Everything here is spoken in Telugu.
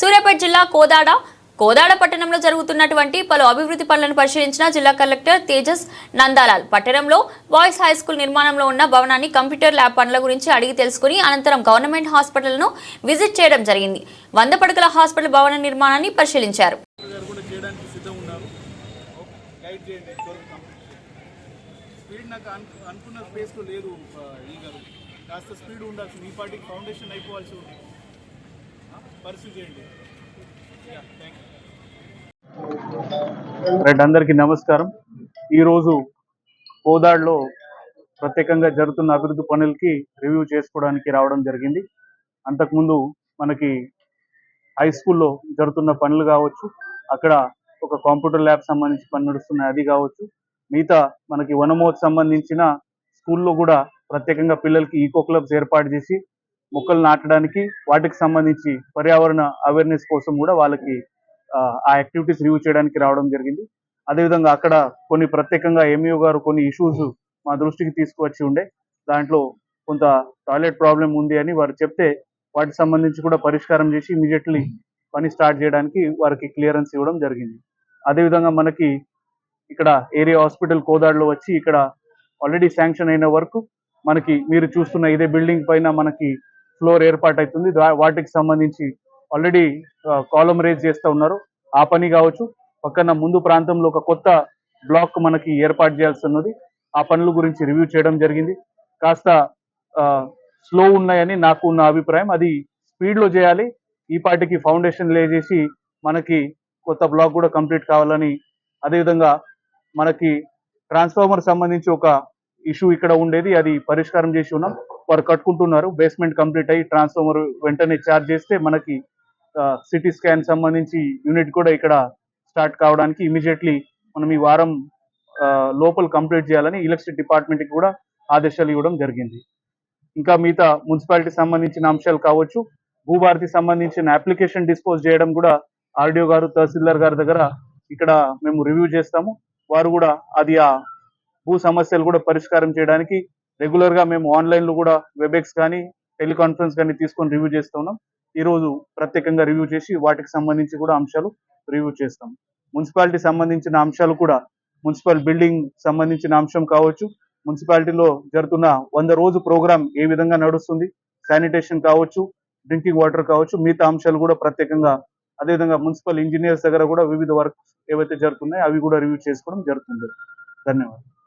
సూర్యాపేట జిల్లా కోదాడ. కోదాడ పట్టణంలో జరుగుతున్నటువంటి పలు అభివృద్ధి పనులను పరిశీలించిన జిల్లా కలెక్టర్ తేజస్ నందాలాల్. పట్టణంలో బాయ్స్ హై స్కూల్ నిర్మాణంలో ఉన్న భవనాన్ని కంప్యూటర్ ల్యాబ్ పనుల గురించి అడిగి తెలుసుకుని అనంతరం గవర్నమెంట్ హాస్పిటల్ను విజిట్ చేయడం జరిగింది. వంద పడకల హాస్పిటల్ భవన నిర్మాణాన్ని పరిశీలించారు. అనుకున్న స్పేస్లో లేదు కాస్త స్పీడ్ ఉండాల్సి మీ పార్టీకి ఫౌండేషన్ అయిపోవాల్సి ఉంది. పర్సూ చేయండి రైట్ అందరికీ నమస్కారం. ఈరోజు కోదాడ్లో ప్రత్యేకంగా జరుగుతున్న అభివృద్ధి పనులకి రివ్యూ చేసుకోవడానికి రావడం జరిగింది. అంతకుముందు మనకి హై స్కూల్లో జరుగుతున్న పనులు కావచ్చు అక్కడ ఒక కంప్యూటర్ ల్యాబ్ సంబంధించి పని నడుస్తున్నాయి అది కావచ్చు మిగతా మనకి వనమోత్ సంబంధించిన స్కూల్లో కూడా ప్రత్యేకంగా పిల్లలకి ఈకో క్లబ్స్ ఏర్పాటు చేసి మొక్కలు నాటడానికి వాటికి సంబంధించి పర్యావరణ అవేర్నెస్ కోసం కూడా వాళ్ళకి ఆ, యాక్టివిటీస్ రివ్యూ చేయడానికి రావడం జరిగింది. అదేవిధంగా అక్కడ కొన్ని ప్రత్యేకంగా ఎంఈఓ గారు కొన్ని ఇష్యూస్ మా దృష్టికి తీసుకువచ్చి ఉండే. దాంట్లో కొంత టాయిలెట్ ప్రాబ్లం ఉంది అని వారు చెప్తే వాటికి సంబంధించి కూడా పరిష్కారం చేసి ఇమీడియట్లీ పని స్టార్ట్ చేయడానికి వారికి క్లియరెన్స్ ఇవ్వడం జరిగింది. అదేవిధంగా మనకి ఇక్కడ ఏరియా హాస్పిటల్ కోదాడులో వచ్చి ఇక్కడ ఆల్రెడీ శాంక్షన్ అయిన వరకు మనకి మీరు చూస్తున్న ఇదే బిల్డింగ్ పైన మనకి ఫ్లోర్ ఏర్పాటు అవుతుంది దా- వాటికి సంబంధించి ఆల్రెడీ కాలం రేజ్ చేస్తూ ఉన్నారు. ఆ పని కావచ్చు పక్కన ముందు ప్రాంతంలో ఒక కొత్త బ్లాక్ మనకి ఏర్పాటు చేయాల్సి ఉన్నది. ఆ పనుల గురించి రివ్యూ చేయడం జరిగింది. కాస్త స్లో ఉన్నాయని నాకు ఉన్న అభిప్రాయం. అది స్పీడ్లో చేయాలి. ఈ పాటికి ఫౌండేషన్ లే చేసి మనకి కొత్త బ్లాక్ కూడా కంప్లీట్ కావాలని అదేవిధంగా మనకి ట్రాన్స్ఫార్మర్ సంబంధించి ఒక ఇష్యూ ఇక్కడ ఉండేది. అది పరిష్కారం చేసి ఉన్నాం. వారు కట్టుకుంటున్నారు. బేస్మెంట్ కంప్లీట్ అయ్యి ట్రాన్స్ఫార్మర్ వెంటనే ఛార్జ్ చేస్తే మనకి సిటీ స్కాన్ సంబంధించి యూనిట్ కూడా ఇక్కడ స్టార్ట్ కావడానికి ఇమీడియట్లీ మనం ఈ వారం లోపల కంప్లీట్ చేయాలని ఎలక్ట్రిసిటీ డిపార్ట్మెంట్కి కూడా ఆదేశాలు ఇవ్వడం జరిగింది. ఇంకా మిగతా మున్సిపాలిటీ సంబంధించిన అంశాలు కావచ్చు. భూభారతి సంబంధించిన అప్లికేషన్ డిస్పోజ్ చేయడం కూడా ఆర్డీఓ గారు తహసీల్దార్ గారి దగ్గర ఇక్కడ మేము రివ్యూ చేస్తాము. వారు కూడా అది ఆ భూ సమస్యలు కూడా పరిష్కారం చేయడానికి రెగ్యులర్గా మేము ఆన్లైన్లో కూడా వెబెక్స్ కానీ టెలికాన్ఫరెన్స్ కానీ తీసుకొని రివ్యూ చేస్తున్నాం ఈ రోజు ప్రత్యేకంగా రివ్యూ చేసి వాటికి సంబంధించి కూడా అంశాలు రివ్యూ చేస్తాం. మున్సిపాలిటీ సంబంధించిన అంశాలు కూడా మున్సిపల్ బిల్డింగ్ సంబంధించిన అంశం కావచ్చు మున్సిపాలిటీలో జరుగుతున్న వంద రోజు ప్రోగ్రామ్ ఏ విధంగా నడుస్తుంది శానిటేషన్ కావచ్చు డ్రింకింగ్ వాటర్ కావచ్చు మిగతా అంశాలు కూడా ప్రత్యేకంగా అదేవిధంగా మున్సిపల్ ఇంజనీర్స్ దగ్గర కూడా వివిధ వర్క్స్ ఏవైతే జరుగుతున్నాయో అవి కూడా రివ్యూ చేసుకోవడం జరుగుతుంది. ధన్యవాదాలు.